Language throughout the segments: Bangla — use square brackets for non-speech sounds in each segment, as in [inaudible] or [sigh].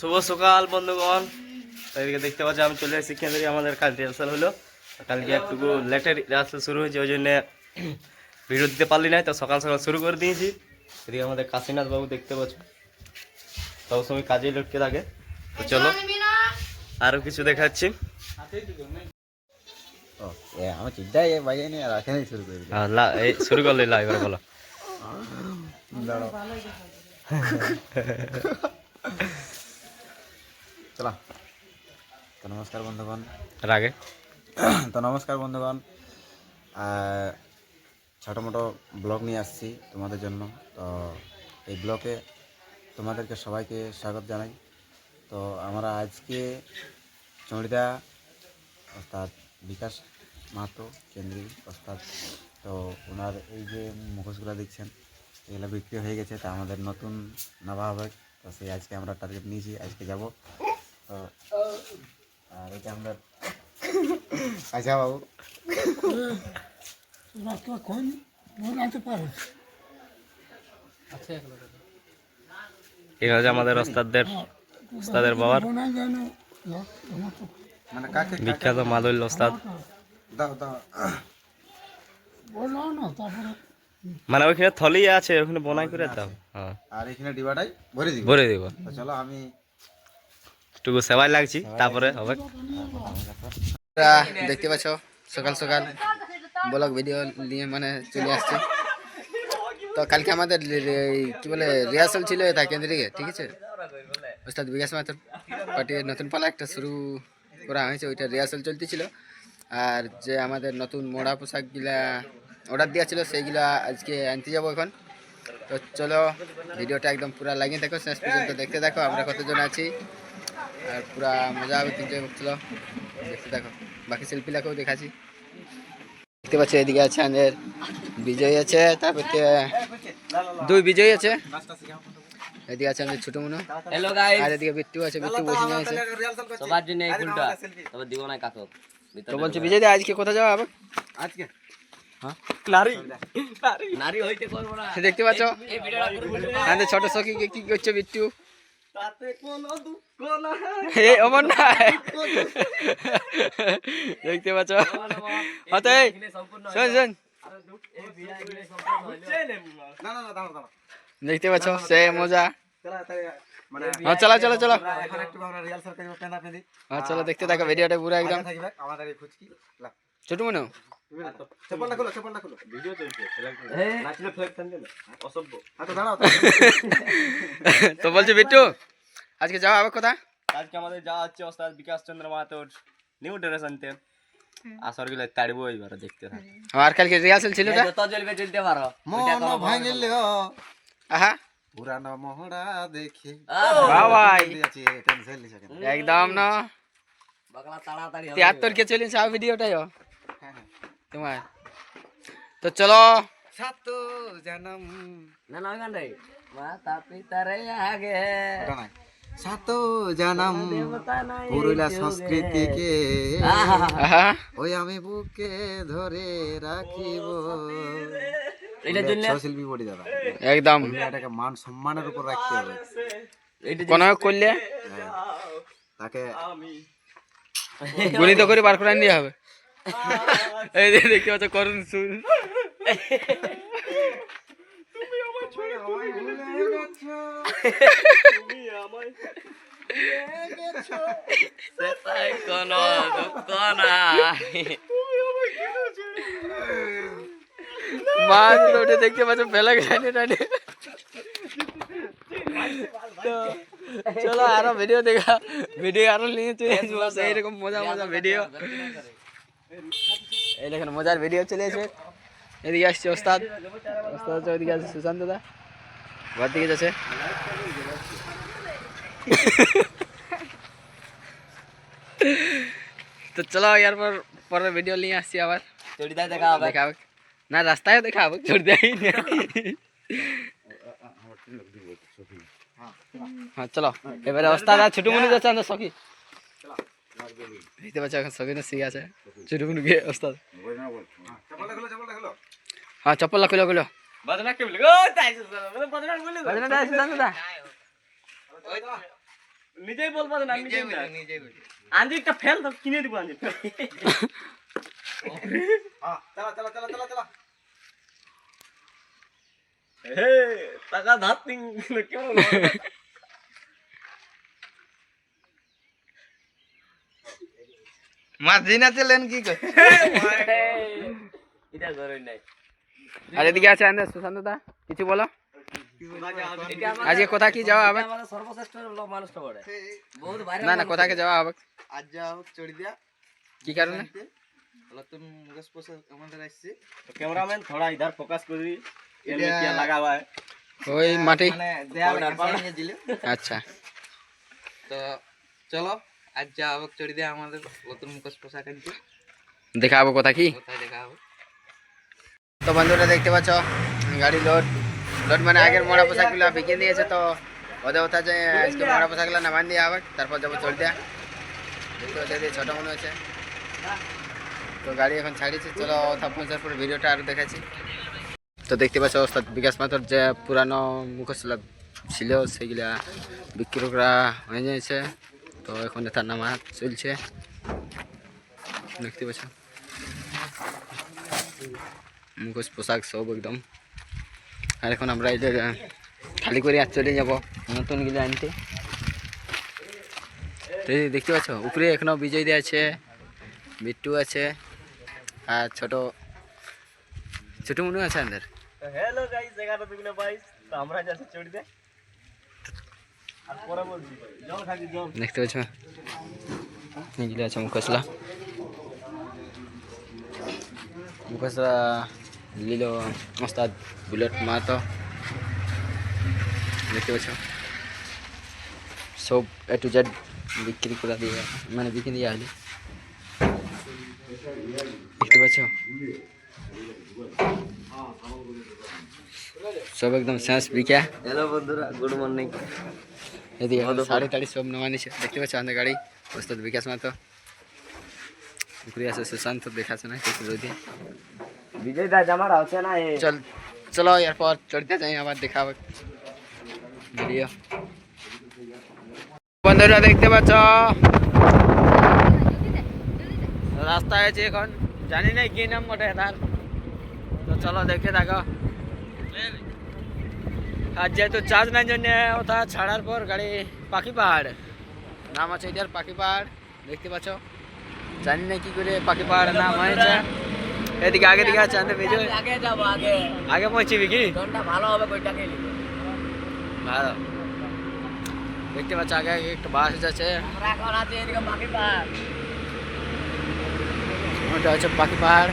শুভ সকাল বন্ধুগণ। এদিকে দেখতে পাচ্ছি আমি চলে এসেছি কেন্দ্রে আমাদের কাল রিহার্সাল হলো। কালকে একটুকু লেটের রিহার্সাল শুরু হয়েছে ওই জন্যে ভিডিও দিতে পারলি না তো সকাল সকাল শুরু করে দিয়েছি। এদিকে আমাদের কাশীনাথ বাবু দেখতে পাচ্ছ। সব সময় কাজে লটকে থাকে। তো চলো আরও কিছু দেখাচ্ছি। শুরু করলে বলো। চলো। তো নমস্কার বন্ধুগণ। রাগে? তো নমস্কার বন্ধুগণ। ছোটো মোটো ব্লগ নিয়ে আসছি তোমাদের জন্য। তো এই ব্লগে তোমাদেরকে সবাইকে স্বাগত জানাই। তো আমরা আজকে চড়িদা অর্থাৎ বিকাশ মাহাতো কেন্দ্রীয় অর্থাৎ তো ওনার এই যে মুখোশগুলো দেখছেন এগুলো বিক্রি হয়ে গেছে তা আমাদের নতুন নেওয়া হবে তো সেই আজকে আমরা টার্গেট নিয়েছি আজকে যাব। তো আর এটা আমরা আচ্ছা বাবু। পারো। এখানে যে আমাদের ওস্তাদদের ওস্তাদের বাবার মানে কাকে বিখ্যাত মাদুল ওস্তাদ। দাও দাও। বলল না তারপরে মানে ওইখানে থলি আছে ওখানে বোনাই করে দাও। হ্যাঁ। আর এখানে ডিবাটাই ভরে দিব। ভরে দিব। চলো আমি একটু সেবাই লাগছি, তারপরে হবে। দেখতে পাচ্ছ, সকাল সকাল ব্লগ ভিডিও নিয়ে মানে চলে আসছে। তো কালকে আমাদের কি বলে রিহার্সাল ছিল এটা কেন্দ্রিকে ঠিক আছে? ওস্তাদ বিকাশ মাত্র পার্টির নতুন পালা একটা শুরু করা হয়েছে, ওইটা রিহার্সাল চলতেছিল। আর যে আমাদের নতুন মোড়া পোশাকগুলা অর্ডার দেওয়া ছিল, সেইগুলা আজকে আনতে যাব এখন। তো চলো ভিডিওটা একদম পুরা লাগিয়ে দেখো, শেষ পর্যন্ত দেখতে দেখো, আমরা কতজন আছি। আর পুরা মজা হবে তিনটে চলো দেখতে দেখো বাকি শিল্পীলাকেও দেখাচ্ছি। দেখতে পাচ্ছ এদিকে আছে আমাদের বিজয় আছে তারপর দুই বিজয় আছে। এদিকে আছে আমাদের ছোট মনো। হ্যালো গাইস আর এদিকে বিট্টু আছে বিট্টু বসে নিয়ে আছে। সবার জন্য এই ফুলটা। তবে দিব না কাকু। তো বলছে বিজয় দা আজকে কোথায় যাওয়া হবে? আজকে? নারী। হইতে করব না। দেখতে পাচ্ছ? ছোট সখী কি করছ বিট্টু? এই অমর না দেখতে পাচ্ছ? হতে শোন শোন। না না না দাঁড়াও দাঁড়াও দেখতে পাচ্ছ? সে মজা। চলো তাহলে মানে হ্যাঁ চলো চলো চলো। হ্যাঁ চলো দেখতে থাকো ভিডিওটা পুরো একদম। আমাদের ছোট মনো চপ্পলটা খুলো চপ্পলটা খুলো ভিডিও চলছে নাচলে ফ্লেক থাকবে না অসভ্য হ্যাঁ তো দাঁড়াও তো বলছি বিট্টু আজকে যাওয়া হবে কোথা আজকে আমাদের যা হচ্ছে ওস্তাদ বিকাশ চন্দ্র মাহাতোর নিউ ড্রেস আনতে আসরগুলো তাড়বো এবার দেখতে থাক আর কালকে রিহার্সাল ছিল না যত জ্বলবে জ্বলতে পারো মন ভাঙিল আহা পুরানো মোহরা দেখে বাবাই আছে টেনশন লিছ কেন একদম না বাকলা তাড়াতাড়ি হবে তিয়াত্তর কে চলিস আর ভিডিওটাই ও তোমার। তো চলো। সাত জনম। না না ওইখান রে মাতা পিতারে আগে। সাত জনম। পুরুলিয়া সংস্কৃতিকে ওই আমি বুকে ধরে রাখিব। এটার জন্য শিল্পী বলি দাদা। একদম। এটাকে মান সম্মানের উপর রাখতে হবে। এটা কোন করলে হ্যাঁ। তাকে গণিত করে বার করে নিয়ে হবে। এই যে দেখতে পাচ্ছ করুন সুর সেটাই কোন দুঃখ নাই মাছ ওঠে দেখতে পাচ্ছ ফেলা টানে টানে চলো আরও ভিডিও দেখা। ভিডিও আরও নিয়ে চলে আসব। এইরকম মজা মজা ভিডিও এই দেখেন মজার ভিডিও চলে এসে এদিকে আসছে ওস্তাদ। ওস্তাদ হচ্ছে ওইদিকে আছে সুশান্ত দা। ঘর দিকে যাচ্ছে। তো চলো ইয়ার পর পরের ভিডিও নিয়ে আসছি আবার। চড়িদায় দেখা হবে। দেখা হবে না রাস্তায় দেখা হবে হ্যাঁ চলো। এবারে ওস্তাদ আর ছোট মনে যাচ্ছে সখী। দেখতে পাচ্ছ এখন সখী না শিখে আছে। গিয়ে ওস্তাদ হ্যাঁ চপ্পল খুলো খুলো বাজনা কে বলে ও তাই বাজনা বলে বাজনা দা সুশান্ত দা নিজেই বলব না নিজেই আঞ্জিরটা ফেল তো কিনে দিব আঞ্জির চলা চলা চলা চলা চলা হে টাকা ধার তিন কেমন? [laughs] মাছ দিন আছে লেন কি করে এটা ধরই নাই আর এদিকে আছে আন্দাজ সুশান্ত দা কিছু বলো আজকে কোথায় কি যাওয়া হবে আমাদের সর্বশ্রেষ্ঠ লোক মানুষটা বড়ে বহুত বাইরে না না কোথাকে যাওয়া হবে আজ যাও চড়ি দিয়া কি কারণে নতুন মুখোশ পোশাক আমাদের আসছে तो कैमरामैन थोड़ा इधर फोकस कर दी ये इधर- क्या लगा हुआ है ওই মাটি মানে দেয়ালে বানিয়ে দিলে আচ্ছা তো চলো আজ যা হবে চড়ি দিয়া আমাদের নতুন মুখোশ পোশাক আনছে দেখাবো কোথা কি? কোথায় দেখা হবে তো বন্ধুরা দেখতে পাচ্ছ গাড়ি লোড লোড মানে আগের মরা পোশাকগুলো বিকিয়ে দিয়েছে তো ওদের কথা যে আজকে মরা পোশাকগুলো নামান দিয়ে হবে তারপর যাব চড় দেয়া। দেখতে পাচ্ছ ছোটো মনে হচ্ছে তো গাড়ি এখন ছাড়িয়েছে চলো ওথা পৌঁছার পর ভিডিওটা আরও দেখাচ্ছি। তো দেখতে পাচ্ছ ওস্তাদ বিকাশ মাথর যে পুরানো মুখোশগুলো ছিল সেগুলা বিক্রি করা হয়ে যাচ্ছে তো এখন তার নামা চলছে, দেখতে পাচ্ছ মুখোশ, পোশাক সব একদম। আর এখন আমরা এটা খালি করে আর চলে যাব নতুন গিলে আনতে। তো দেখতে পাচ্ছ, উপরে এখনও বিজয় দে আছে বিট্টু আছে, আর ছোট ছোট মনে আছে আমাদের। হ্যালো গাইস 11 বাইশ তো আমরা যাচ্ছি চড়িতে। দেখতে পাচ্ছ এগুলো আছে মুখোশলা। মুখোশলা লিল ওস্তাদ বুলেট মাহাতো। দেখতে পাচ্ছ সব এ টু জেড বিক্রি করে দিয়ে মানে বিক্রি দিয়ে আসলে। দেখতে পাচ্ছ সব একদম শেষ বিকা হ্যালো বন্ধুরা গুড মর্নিং এদিকে এখন শাড়ি টাড়ি সব নেওয়া নিছে দেখতে পাচ্ছ আমাদের গাড়ি ওস্তাদ বিকাশ মাতো উপরে আছে সুশান্ত দেখাচ্ছে না কিছু রোদে বিজয় দা জামার আছে না এ চল চলো এরপর চড়তে যাই আবার দেখা হবে ভিডিও বন্ধুরা দেখতে পাচ্ছ রাস্তা আছে এখন জানি না কি নাম ওটা তার তো চলো দেখে থাকো আর যেহেতু চার্জ নাই জন্য ওটা ছাড়ার পর গাড়ি পাখি পাহাড়। নাম আছে এটার পাখি পাহাড়। দেখতে পাচ্ছ? জানি না কি করে পাখি পাহাড় নাম হয়েছে। এদিকে আগে দিকে আছে আমাদের বিজয় আগে যাব আগে। আগে পৌঁছিবি কি? কোনটা ভালো হবে কোনটাকে ভালো। দেখতে পাচ্ছ আগে একটা বাস যাচ্ছে। আমরা এখন আছি এদিকে বাকি পার ওটা হচ্ছে পাখি পাহাড়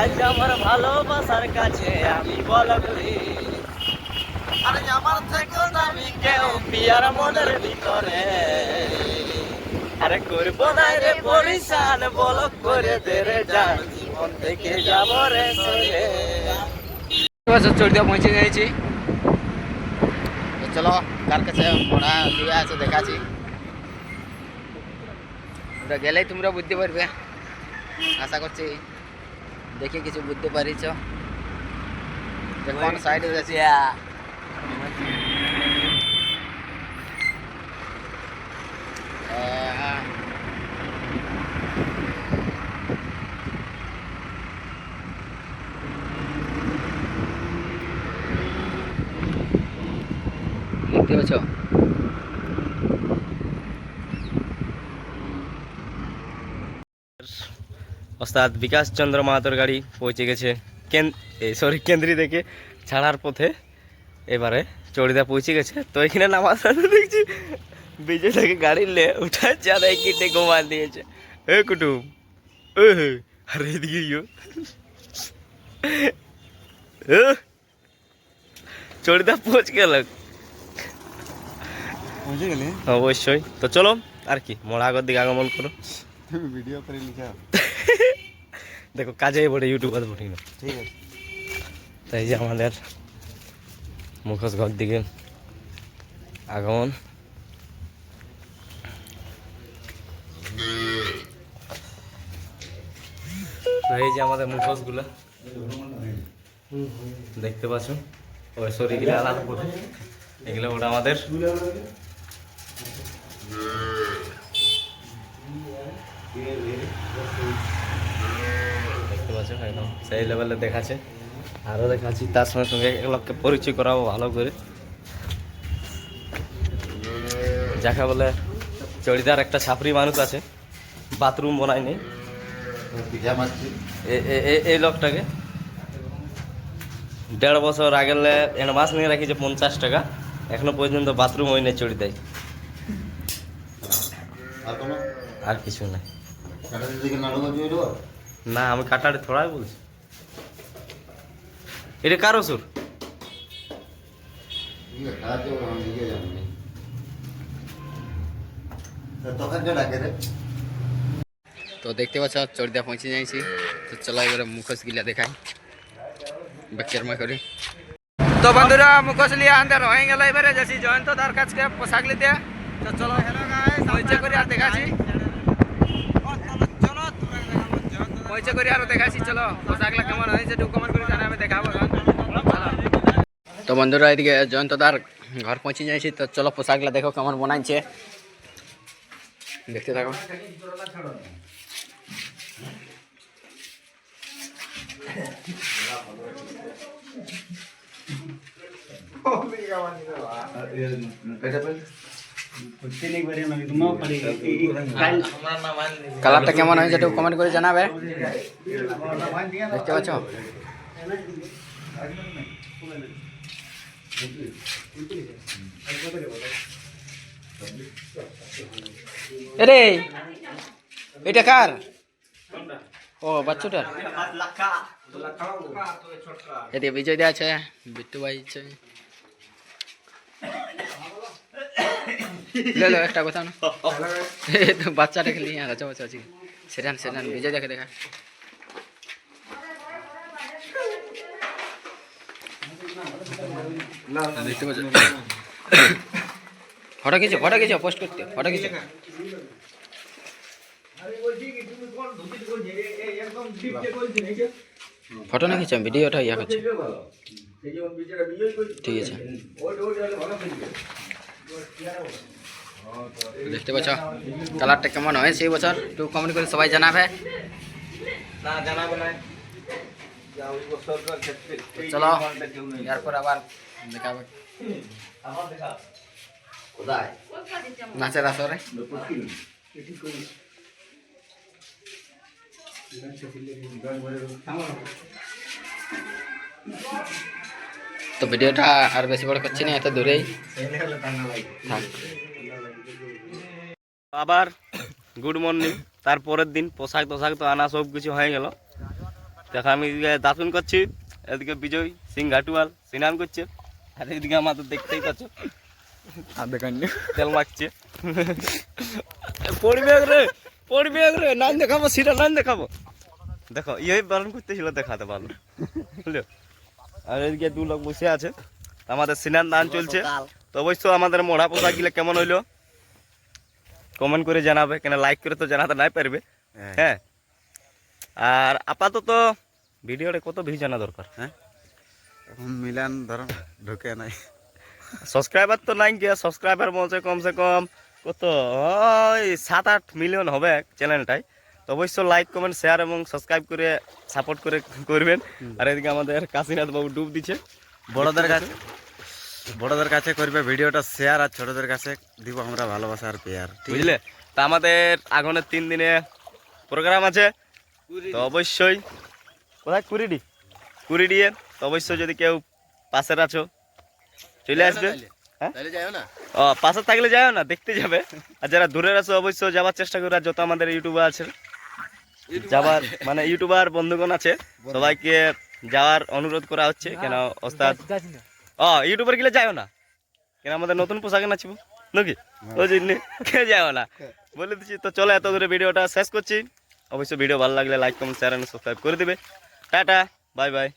আজ আমার ভালোবাসার কাছে আমি বলবি আরে আমার থেকে দামি কেউ পিয়ার মনের ভিতরে। আরে করব না রে পরিশান বলক করে দে রে জান জীবন থেকে যাব রে সরে। চড়িয়ে পৌঁছে গেছি। চলো কার কাছে মোড়া দিয়ে আছে দেখাচ্ছি। ওটা গেলেই তোমরা বুঝতে পারবে। আশা করছি। দেখে কিছু বুঝতে পারিছ যে কোন সাইডে যাচ্ছি আহ, দেখতে পাচ্ছ ওস্তাদ বিকাশ চন্দ্র মাহাতোর গাড়ি পৌঁছে গেছে। কেন সরি কেন্দ্রি থেকে ছাড়ার পথে এবারে চড়িদা পৌঁছে গেছে। তো এখানে নামার সাথে দেখছি। বিজয়টাকে গাড়ি লে উঠার চাঁদায় কিটে ঘুমান দিয়েছে। এ কুটুম। এ আরে এদিকে ইয়ো চড়িদা পৌঁছ গেল। পৌঁছে গেলে? অবশ্যই। তো চলো আর কি মোড়াগর দিকে আগমন করো। ভিডিও করে লিখা দেখো কাজে বলে ইউটিউবার বটি না। ঠিক আছে। তাই যে আমাদের মুখোশ ঘর দিকে আগমন। এই যে আমাদের মুখোশগুলো দেখতে পাচ্ছ? ওই শরীর আলাদা করে। এগুলো ওটা আমাদের একদম সেই লেভেলে দেখাচ্ছে। আরও দেখাচ্ছি তার সঙ্গে সঙ্গে এগুলোকে পরিচয় করাবো ভালো করে। যাকে বলে চড়িদার একটা ছাপরি মানুষ আছে বাথরুম বানায়নি। এই লোকটাকে দেড় বছর আগেলে অ্যাডভান্স নিয়ে রাখিছে পঞ্চাশ টাকা। এখনও পর্যন্ত বাথরুম হয়নি চড়ি দেয় আর কিছু নাই। না আমি কাটারে থোড়াই বলছি। এটা কারও সুর তো দেখতে পাচ্ছ চড়িদা পৌঁছে যাইছি। তো চলো এবারে মুখোশ গিলা দেখাই। বেকেরমা করি তো বন্ধুরা মুখোশ লিয়ে আনতে হয়ে গেল। এবারে যাচ্ছি জয়ন্ত তার কাছকে পোশাক নিতে। তো চলো পরিচয় করে আর দেখাচ্ছি। পরিচয় করে আর দেখাচ্ছি চলো পোশাকগুলো কেমন হয়েছে একটু কমেন্ট করে জানাবে দেখাবো এখন। চলো। তো বন্ধুরা এদিকে জয়ন্ত তার ঘর পৌঁছে যাইছি তো চলো পোশাকগুলো দেখো কেমন বানাইছে দেখতে থাকো কালারটা কেমন হয়েছে একটু কমেন্ট করে জানাবে। দেখতে পাচ্ছ? এরে, এটা কার? ও, বাচ্চাটার। এদিকে বিজয় দা আছে, বিট্টু ভাই আছে। লে লো একটা কথা না। [laughs] তো বাচ্চাটাকে নিয়ে আচ্ছা বাচ্চা আছে সেটান সেটান বিজয় দেখে দেখা। ফটো খিচো ফটো খিচো পোস্ট করতে ফটো খিচো। ফটো না খিচাম ভিডিওটা ইয়া করছে। ঠিক আছে। দেখতে পাচ্ছ? কালারটা কেমন হয়? সেই বছর একটু কমেন্ট করে সবাই জানাবে। না জানাবে না। চলো এরপর আবার দেখাবে। নাচের আসরে। তো ভিডিওটা আর বেশি বড় করছি না এত দূরেই। থাক। আবার গুড মর্নিং তারপরের দিন পোশাক তোশাক তো আনা সব কিছু হয়ে গেল। দেখো আমি এদিকে দাতুন করছি এদিকে বিজয় সিং ঘাটুয়াল স্নান করছে আর এদিকে আমাদের দেখতেই পাচ্ছ তেল মাখছে। পড়বে রে পড়বে রে নাম দেখাবো সেটা নাম দেখাবো। দেখো ইয়ে বারণ করতেছিল দেখাতে পারল। বুঝলো? আর এদিকে দু লোক বসে আছে আমাদের সিনান দান চলছে তো অবশ্য আমাদের মোড়া পোশাকগুলো কেমন হইল? কমেন্ট করে জানাবে কেন লাইক করে তো জানাতে নাই পারবে। হ্যাঁ। আর আপাতত ভিডিওটা কত ভিউ জানা দরকার? হ্যাঁ। এখন মিলান ধর ঢুকে নাই। সাবস্ক্রাইবার তো নাই গিয়া সাবস্ক্রাইবার বলছে কমসে কম কত? ওই সাত আট মিলিয়ন হবে চ্যানেলটাই তো অবশ্যই লাইক কমেন্ট শেয়ার এবং সাবস্ক্রাইব করে সাপোর্ট করে করবেন। আর এদিকে আমাদের কাশীনাথ বাবু ডুব দিচ্ছে বড়দের কাছে। বড়দের কাছে করবে ভিডিওটা শেয়ার আর ছোটদের কাছে দিব আমরা ভালোবাসা আর পেয়ার বুঝলে? তা আমাদের আগুনের তিন দিনে প্রোগ্রাম আছে। তো অবশ্যই কোথায়? কুড়িডি কুড়িডিয়ে তো অবশ্যই যদি কেউ পাশের আছো চলে আসবে। হ্যাঁ? ও পাশে থাকলে যাও না দেখতে যাবে। আর যারা দূরের আছো অবশ্যই যাওয়ার চেষ্টা করে আর যত আমাদের ইউটিউবার আছে যাবার মানে ইউটিউবার বন্ধুগণ আছে সবাইকে যাওয়ার অনুরোধ করা হচ্ছে কেন ওস্তাদ? ও ইউটিউবার গেলে যাও না। কেন আমাদের নতুন পোশাকে নাচবো? নাকি? ওই জন্য কে যাও না। বলে দিচ্ছি তো চলো এত দূরে ভিডিওটা শেষ করছি। অবশ্যই ভিডিও ভালো লাগলে লাইক কমেন্ট শেয়ার সাবস্ক্রাইব করে দিবে। Tata bye bye